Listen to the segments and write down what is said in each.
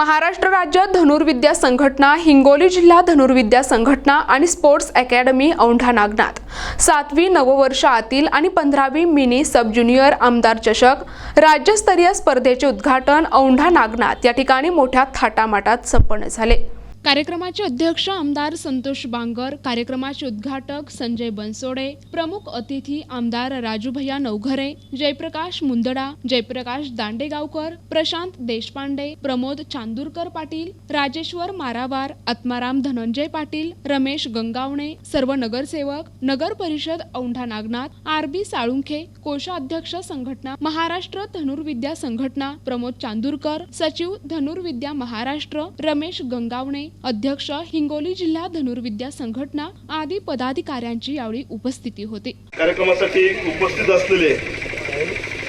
महाराष्ट्र राज्य धनुर्विद्या संघटना हिंगोली जिल्हा धनुर्विद्या संघटना आणि स्पोर्ट्स अकॅडमी औंढा नागनाथ. सातवी नववर्ष आतील आणि पंधरावी मिनी सब ज्युनियर आमदार चषक राज्यस्तरीय स्पर्धेचे उद्घाटन औंढा नागनाथ या ठिकाणी मोठ्या थाटामाटात संपन्न झाले. कार्यक्रमाचे अध्यक्ष आमदार संतोष बांगर कार्यक्रमाचे उद्घाटक संजय बनसोडे प्रमुख अतिथी आमदार राजूभैया नवघरे जयप्रकाश मुंदडा जयप्रकाश दांडेगावकर प्रशांत देशपांडे प्रमोद चांदूरकर पाटील राजेश्वर मारावार आत्माराम धनंजय पाटील रमेश गंगावणे सर्व नगरसेवक नगर परिषद औंढा नागनाथ आर बी साळुंखे कोषाध्यक्ष संघटना महाराष्ट्र धनुर्विद्या संघटना प्रमोद चांदूरकर सचिव धनुर्विद्या महाराष्ट्र रमेश गंगावणे अध्यक्ष हिंगोली जिल्हा धनुर्विद्या संघटना आदी पदाधिकाऱ्यांची यावेळी उपस्थिती होती. कार्यक्रमासाठी उपस्थित असलेले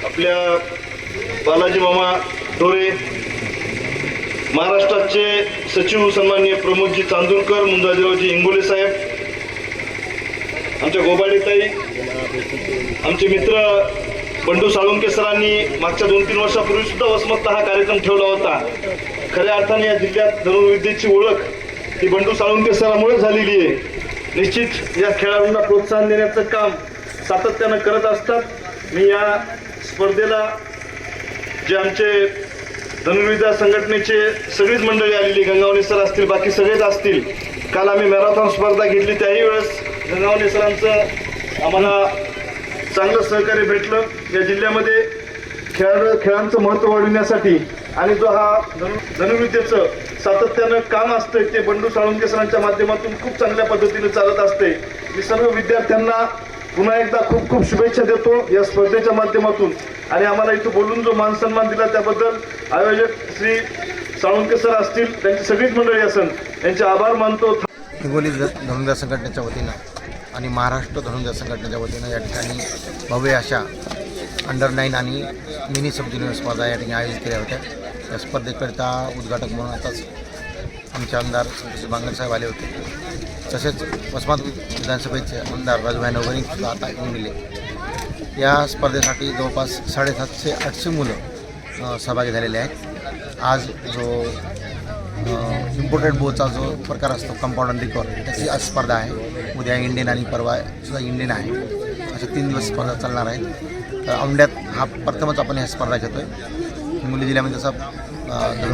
आपल्या बालाजी मामा ढोरे महाराष्ट्राचे सचिव सन्माननीय प्रमोदजी चांदूरकर मुंदाजीरावजी हिंगोली साहेब आमच्या गोबाडीताई आमचे मित्र बंडू साळुंके सरांनी मागच्या दोन तीन वर्षापूर्वी सुद्धा वसमतला हा कार्यक्रम ठेवला होता. खऱ्या अर्थाने या जिल्ह्यात धनुर्विद्येची ओळख ही बंडू साळुंके सरामुळे झालेली आहे. निश्चित या खेळाडूंना प्रोत्साहन देण्याचं काम सातत्यानं करत असतात. मी या स्पर्धेला जे आमचे धनुर्विद्या संघटनेचे सगळीच मंडळी आलेली गंगावणे सर असतील बाकी सगळेच असतील काल आम्ही मॅरेथॉन स्पर्धा घेतली. त्याही वेळेस गंगावणे सरांचं आम्हाला चांगलं सहकार्य भेटलं. या जिल्ह्यामध्ये खेळ खेळांचं महत्त्व वाढविण्यासाठी आणि जो हा धनु धनुर्विद्येचं सातत्यानं काम असतं ते बंडू साळुंके सरांच्या माध्यमातून खूप चांगल्या पद्धतीने चालत असते मी सर्व विद्यार्थ्यांना पुन्हा एकदा खूप खूप शुभेच्छा देतो या स्पर्धेच्या माध्यमातून. आणि आम्हाला इथं बोलून जो मान सन्मान दिला त्याबद्दल आयोजक श्री साळुंके सर असतील त्यांची सगळीच मंडळी असेल यांचे आभार मानतो. हिंगोली धनुदा संघटनेच्या वतीनं. आणि महाराष्ट्र धनुर्धार संघटनेच्या वतीनं या ठिकाणी भव्य अशा अंडर नाईन आणि मिनी सब ज्युनियर स्पर्धा या ठिकाणी आयोजित केल्या होत्या. या स्पर्धेकरिता उद्घाटक म्हणून आताच आमचे आमदार संतोष बांगर साहेब आले होते. तसेच वसमात विधानसभेचे आमदार राजूभाई नवगणी सुद्धा आता येऊन गेले. या स्पर्धेसाठी जवळपास साडेसातशे आठशे मुलं सहभागी झालेले आहेत. आज जो इम्पोर्टेड बोचा जो प्रकार असतो कंपाऊंड आणि रिकॉर्ड त्याची आज स्पर्धा आहे. उद्या इंडियन आणि परवा सुद्धा इंडियन आहे. अशा तीन दिवस स्पर्धा चालणार आहेत तर औंड्यात हा प्रथमच आपण ह्या स्पर्धा घेतो आहे हिंगोली जिल्ह्यामध्ये तसा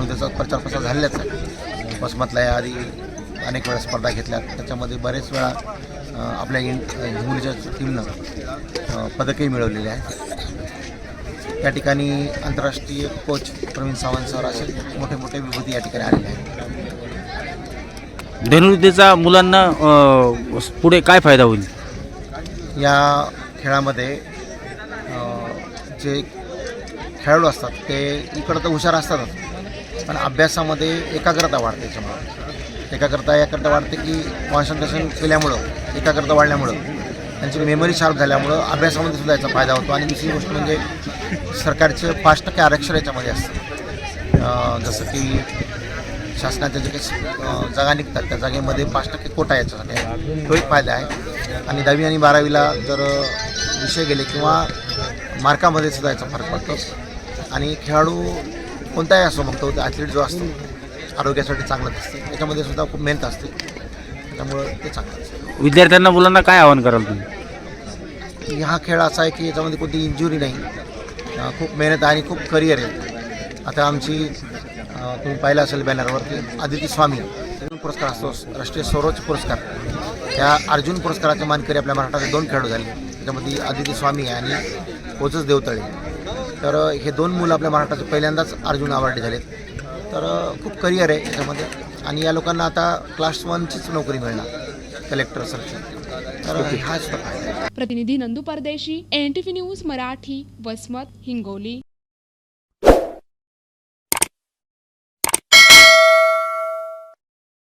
त्याचा प्रचार प्रसार झालेलाच आहे. वसमतला या आधी अनेक वेळा स्पर्धा घेतल्या. त्याच्यामध्ये बरेच वेळा आपल्या इन हिंगोलीच्या टीमनं पदकही मिळवलेली आहेत. या ठिकाणी आंतरराष्ट्रीय कोच प्रवीण सावंत सर असे मोठे मोठे विभूती या ठिकाणी आलेले आहेत. धनुर्विद्येचा मुलांना अ, पुढे काय फायदा होईल? या खेळामध्ये अ, जे खेळाडू असतात ते इकडं तर हुशार असतातच. पण अभ्यासामध्ये एकाग्रता वाढते त्याच्यामुळे एकाग्रता याकरता वाढते की कॉन्सन्ट्रेशन केल्यामुळं एकाग्रता वाढल्यामुळं. त्यांची मेमरी शार्प झाल्यामुळं अभ्यासामध्ये सुद्धा याचा फायदा होतो. आणि दुसरी गोष्ट म्हणजे सरकारचे पाच टक्के आरक्षण याच्यामध्ये असतं. अ, जसं की शासनाच्या जे काही जागा निघतात त्या जागेमध्ये पाच टक्के कोटा याच्यासाठी. तो एक फायदा आहे. आणि दहावी आणि बारावीला जर विषय गेले किंवा मार्कामध्ये सुद्धा याचा फरक पडतो. आणि खेळाडू कोणताही असो मग तो ॲथलीट जो असतो आरोग्यासाठी चांगलंच असते त्याच्यामध्ये सुद्धा खूप मेहनत असते. त्यामुळं ते चांगलं असतं. विद्यार्थ्यांना मुलांना काय आवाहन कराल तुम्ही? हा खेळ असा आहे की याच्यामध्ये कोणती इंजुरी नाही. खूप मेहनत आहे आणि खूप करिअर आहे. आता आमची तुम्ही पाहिलं असेल बॅनरवर की आदिती स्वामी. अर्जुन पुरस्कार असतो राष्ट्रीय सर्वोच्च पुरस्कार. त्या अर्जुन पुरस्काराचे मानकरी आपल्या महाराष्ट्राचे दोन खेळाडू झाले. त्याच्यामध्ये आदिती स्वामी आहे आणि ओजस देवतळे. तर हे दोन मुलं आपल्या महाराष्ट्राचे पहिल्यांदाच अर्जुन अवॉर्डी झालेत. तर खूप करिअर आहे याच्यामध्ये. आणि या लोकांना आता क्लास वनचीच नोकरी मिळणार कलेक्टर सरची. तर हा फायदा आहे. प्रतिनिधी Nandu Pardeshi N T V news Marathi Vasmat Hingoli.